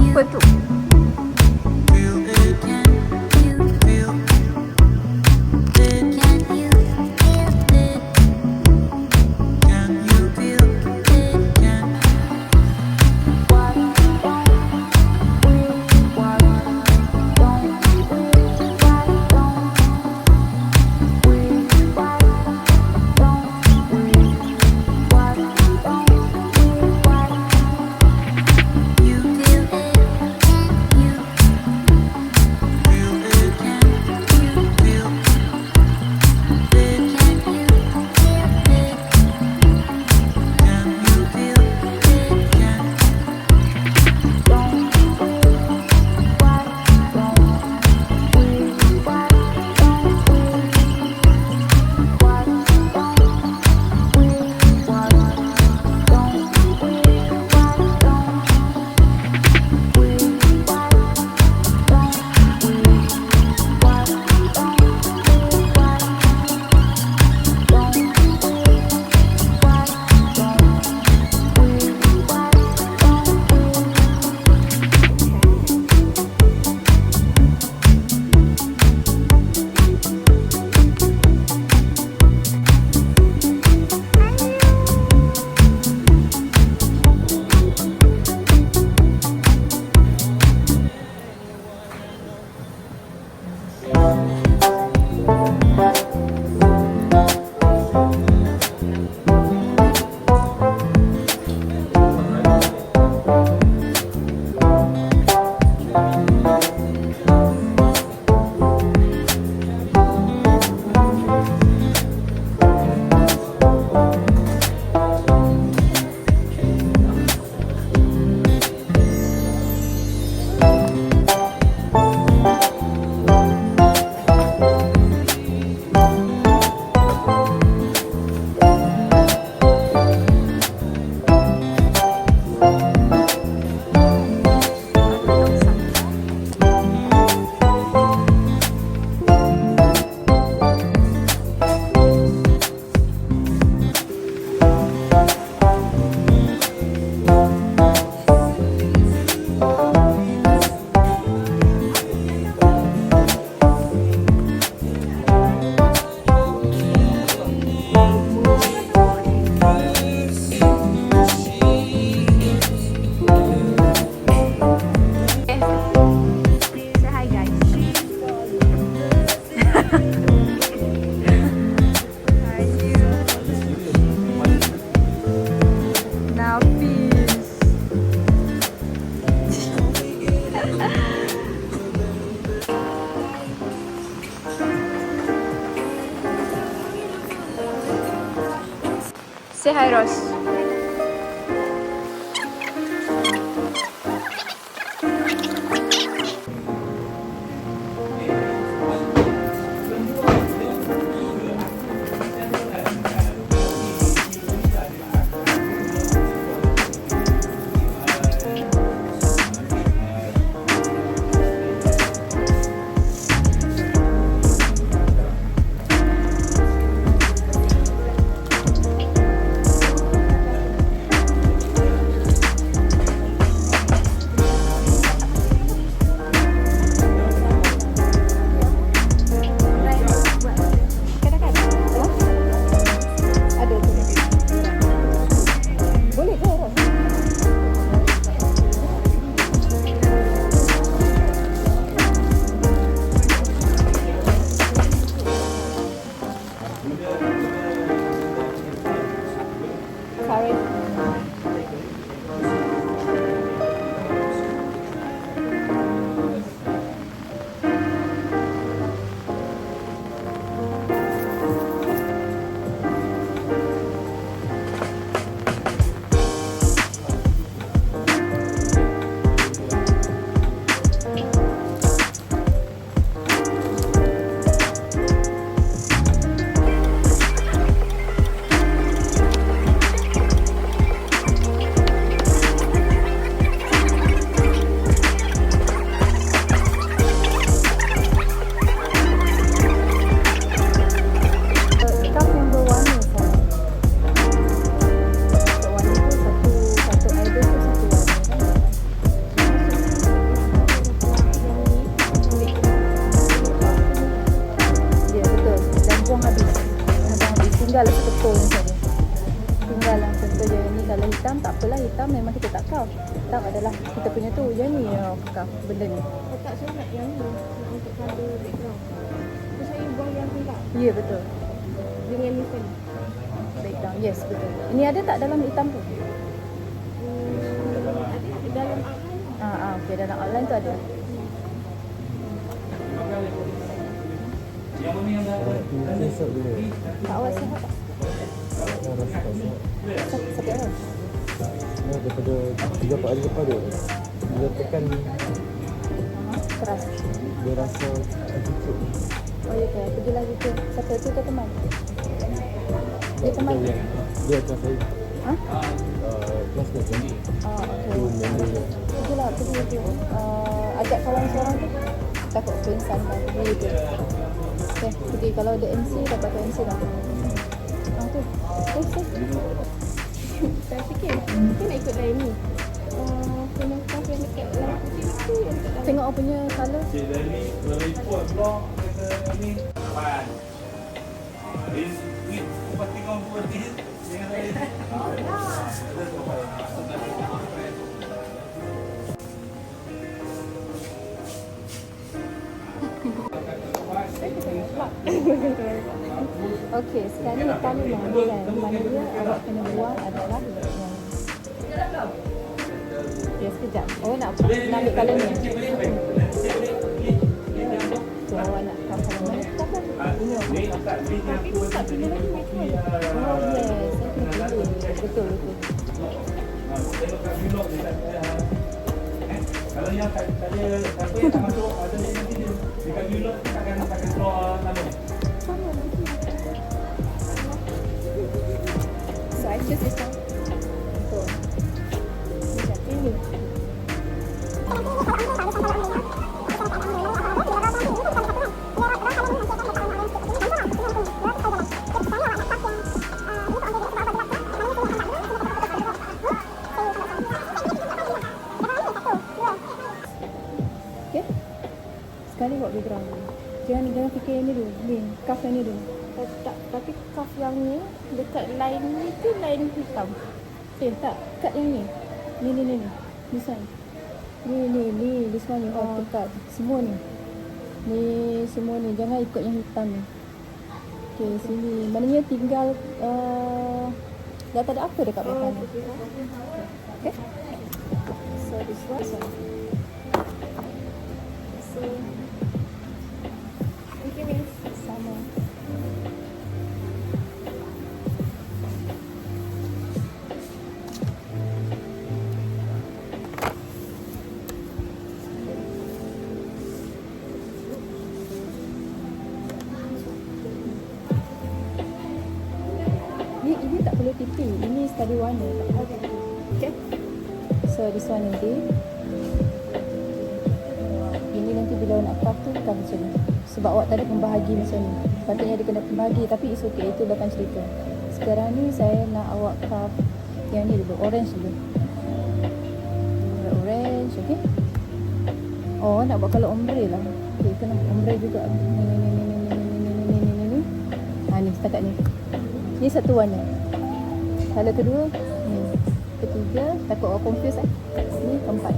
Apa tu? números. Punya tu. Yang ni yang kau benda ni. Oh, tak saya nak yang ni nak untuk color background. So saya buang yang tak Ya betul. dengan ni kan. Background. Yes betul. Ini ada tak dalam hitam tu? Hmm, ada dalam outline. Ah, ah okey dalam outline tu ada. Tak awak sihat tak? Dah rasa tak sihat Sakit, apa? Daripada 3-4 hari lepas dia Dia tekan Aha, keras. Dia rasa cucuk Oh ya ke? Pergi lagi ke siapa tu ke teman? Dia teman? Dia, dia akan saya Ha? uh, Classmate kan Ah, Tu okey. member dia Pergilah, pergi pergi. Uh, ajak kawan seorang tu. Takut pingsan kan. Pergi tu. Okay, pergi. Kalau ada MC, dapat tu MC lah. Ah, tu. Eh, eh. Saya fikir mungkin nak ikut lain ni. Uh, Tengok apa punya colour. Okay, kalau kata ni. Lapan. Is it pasti kau buat ni? Okay, sekarang kita mengambil kan Mana dia awak kena adalah Ya, sekejap. Oh, nak, nak ambil ni. Awak nak? Tak awak Ni tak Ni Tapi tu tak lagi one. Oh, pilih. Betul, betul. Tak Kalau yang tak tak ada Siapa yang tak masuk Ada ni nanti dia Dekat vlog takkan takkan keluar nama ni So, I choose this one. Sekali buat background. Jangan, jangan fikir yang ni dulu. Ni, cuff yang ni dulu. Oh, tak, tapi cuff yang ni dekat line ni tu line hitam. Eh tak, kat yang ni. Ni ni ni ni. This one. Ni ni ni, one you have to cut. Semua ni. Ni semua ni, jangan ikut yang hitam ni. Okay, sini. Maknanya tinggal uh, dah tak ada apa dekat belakang ni. Okay? So this one. So. Tak perlu. Okay. So this one nanti. Ini nanti bila nak craft tu bukan macam ni. Sebab awak tak ada pembahagi macam ni. Patutnya dia kena pembahagi tapi it's okay. Itu belakang cerita. Sekarang ni saya nak awak craft yang ni dulu. Orange dulu. Orange, okay? Oh, nak buat kalau ombre lah. Okay, kena ombre juga. Ni, ni, ni, ni, ni, ni, ni, ni, ni, ni, ni, ni, ni. Ha, ni, setakat ni. Ni satu warna. Colour kedua, ni. Ketiga, takut orang confuse eh. Ni keempat.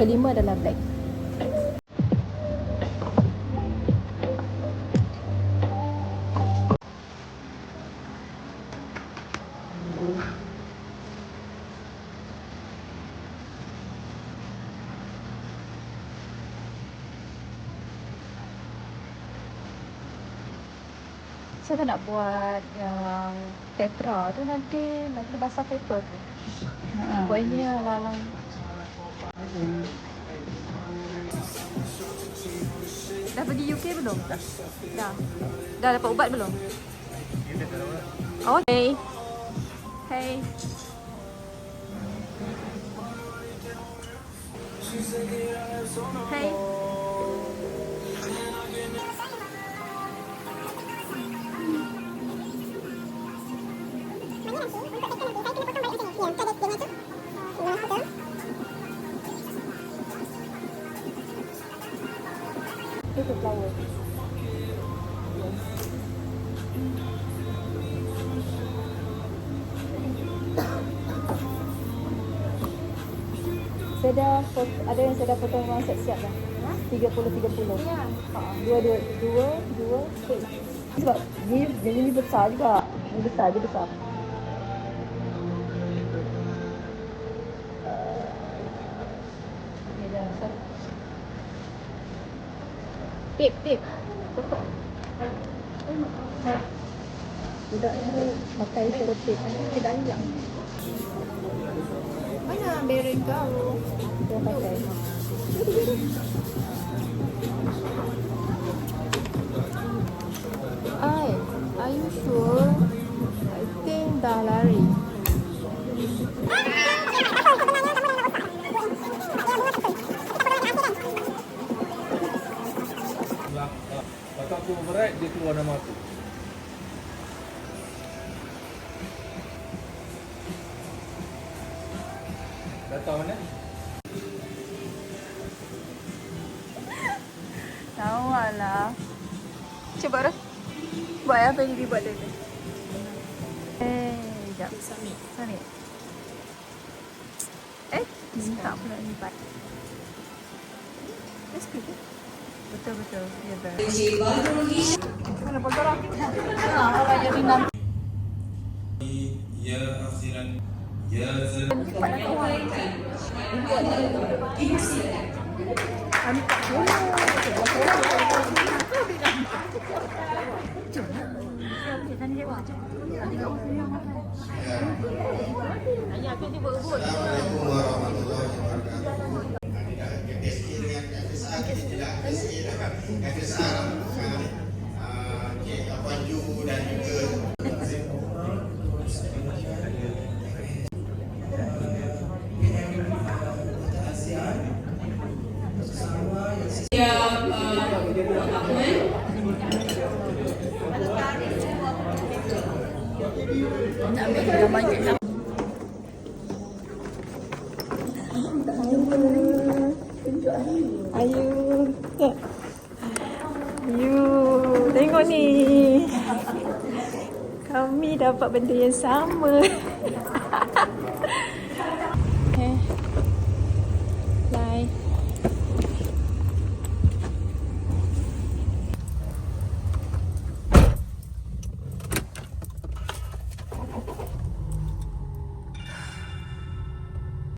Kelima adalah black. Saya tak nak buat yang tetra tu nanti nanti basah paper tu. Ha. Buat ini alang-alang. Dah pergi UK belum? Dah. Dah. Dah dapat ubat belum? Oh, hey. Hey. Hey. Saya dah ada yang saya dah potong orang siap-siap dah. Tiga puluh tiga puluh. Ya. Ha, dua dua dua dua. Okay. Sebab ni dia ni besar juga. Ni besar dia besar. Tip, tip. Budak ni pakai selotip. Tidak hilang. Mana beren kau? Dia pakai. Ai, are you sure? I think dah lari. Buat apa yang dibuat dulu. Eh, sekejap. Submit. Submit. Eh, pula lipat. Let's speak. Betul betul. Ya betul. Mana botol lah? Ha, orang jadi nam. Ya akhiran Ya zal Lipat nak kawan. Ambil Ayah aku tiba ubut. You tengok ni. Kami dapat benda yang sama.